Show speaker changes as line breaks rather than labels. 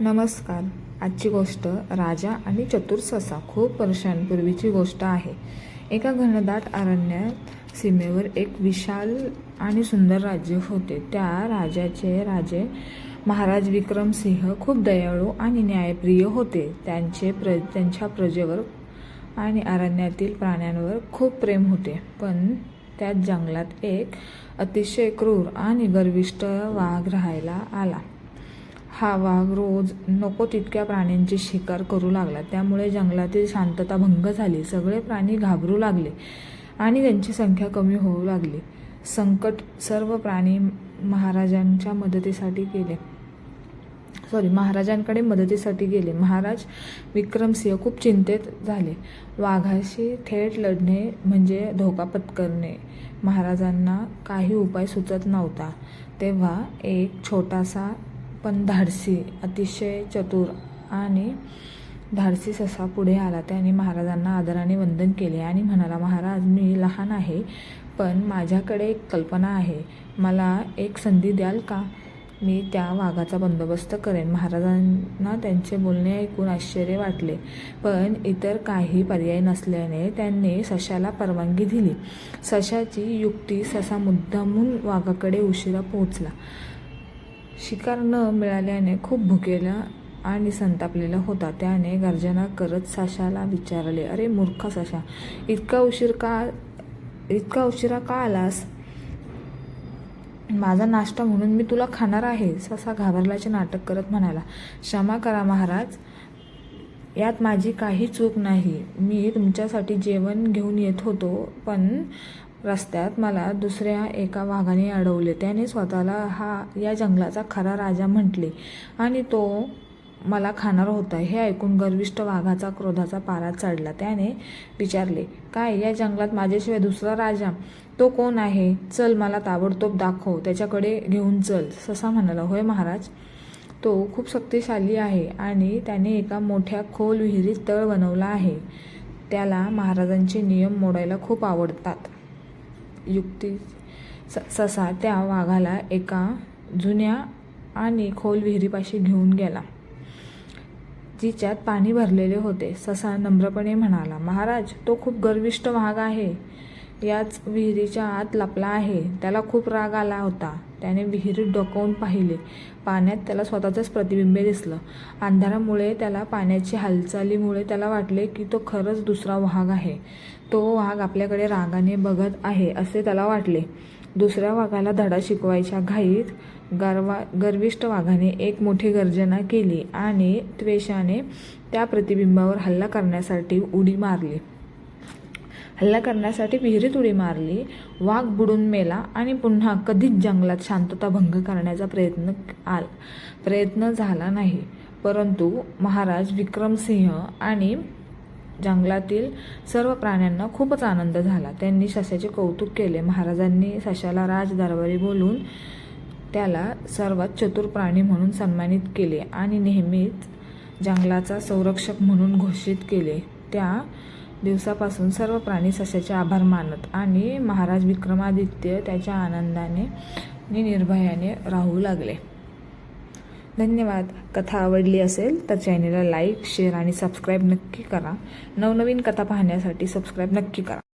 नमस्कार. आजची गोष्ट राजा आणि चतुर ससा खूप वर्षांपूर्वीची गोष्ट आहे. एका घनदाट अरण्यात सीमेवर एक विशाल आणि सुंदर राज्य होते. त्या राजाचे राजे महाराज विक्रमसिंह खूप दयाळू आणि न्यायप्रिय होते. त्यांचे प्र त्यांच्या प्रजेवर आणि अरण्यातील प्राण्यांवर खूप प्रेम होते. पण त्यात जंगलात एक अतिशय क्रूर आणि गर्विष्ट वाघ राहायला आला. हा वाघ रोज नको तितक्या प्राण्यांची शिकार करू लागला. त्यामुळे जंगलातील शांतता भंग झाली. सगळे प्राणी घाबरू लागले आणि त्यांची संख्या कमी होऊ लागली. संकट सर्व प्राणी महाराजांच्या मदतीसाठी गेले. सॉरी महाराजांकडे मदतीसाठी गेले. महाराज विक्रमसिंह खूप चिंतेत झाले. वाघाशी थेट लढणे म्हणजे धोका पत्करणे. महाराजांना काही उपाय सुचत नव्हता. तेव्हा एक छोटासा पण धाडसी अतिशय चतुर आणि धाडसी ससा पुढे आला. त्याने महाराजांना आदराने वंदन केले आणि म्हणाला महाराज मी लहान आहे पण माझ्याकडे एक कल्पना आहे. मला एक संधी द्याल का? मी त्या वाघाचा बंदोबस्त करेन. महाराजांना त्यांचे बोलणे ऐकून आश्चर्य वाटले पण इतर काही पर्याय नसल्याने त्यांनी सशाला परवानगी दिली. सशाची युक्ती ससा मुद्दामून वाघाकडे उशिरा पोहोचला. शिकार न मिळाल्याने खूप भुकेला आणि संतापलेला होता. त्याने गर्जना करत साशाला विचारले अरे मूर्ख सशा इतका उशीर का इतका उशिरा का आलास? माझा नाश्ता म्हणून मी तुला खाणार आहे. ससा घाबरल्याचे नाटक करत म्हणाला क्षमा करा महाराज यात माझी काही चूक नाही. मी तुमच्यासाठी जेवण घेऊन येत होतो पण रस्त्यात मला दुसऱ्या एका वाघाने अडवले. त्याने स्वतःला हा या जंगलाचा खरा राजा म्हटले आणि तो मला खाणार होता. हे ऐकून गर्विष्ट वाघाचा क्रोधाचा पारा चढला. त्याने विचारले काय या जंगलात माझ्याशिवाय दुसरा राजा? तो कोण आहे? चल मला ताबडतोब दाखव. त्याच्याकडे घेऊन चल. ससा म्हणाला होय महाराज तो खूप शक्तिशाली आहे आणि त्याने एका मोठ्या खोल विहिरीत तळ बनवला आहे. त्याला महाराजांचे नियम मोडायला खूप आवडतात. युक्ती स ससा त्या वाघाला एका जुन्या आणि खोल विहिरीपाशी घेऊन गेला. जिच्यात पाणी भरलेले होते. ससा नम्रपणे म्हणाला महाराज तो खूप गर्विष्ट वाघ आहे. याच विहिरीच्या आत लपला आहे. त्याला खूप राग आला होता. त्याने विहिरीत डोकावून पाहिले. पाण्यात त्याला स्वतःचंच प्रतिबिंब दिसलं. अंधारामुळे त्याला पाण्याची हालचालीमुळे त्याला वाटले की तो खरंच दुसरा वाघ आहे. तो वाघ आपल्याकडे रागाने बघत आहे असे त्याला वाटले. दुसऱ्या वाघाला धडा शिकवायच्या घाईत गर्वा गर्विष्ट वाघाने एक मोठी गर्जना केली आणि त्वेषाने त्या प्रतिबिंबावर हल्ला करण्यासाठी उडी मारली. हल्ला करण्यासाठी विहिरीत उडी मारली वाघ बुडून मेला आणि पुन्हा कधीच जंगलात शांतता भंग करण्याचा प्रयत्न आल प्रयत्न झाला नाही. परंतु महाराज विक्रमसिंह आणि जंगलातील सर्व प्राण्यांना खूपच आनंद झाला. त्यांनी सशाचे कौतुक केले. महाराजांनी सशाला राजदरबारी बोलून त्याला सर्वात चतुर प्राणी म्हणून सन्मानित केले आणि नेहमीच जंगलाचा संरक्षक म्हणून घोषित केले. त्या दिवसापासून सर्व प्राणी सशाचे आभार मानत आणि महाराज विक्रमादित्य त्याच्या आनंदाने आणि निर्भयाने राहू लागले. धन्यवाद. कथा आवडली असेल तर चॅनेलला लाईक शेअर आणि सबस्क्राईब नक्की करा. नवनवीन कथा पाहण्यासाठी सबस्क्राईब नक्की करा.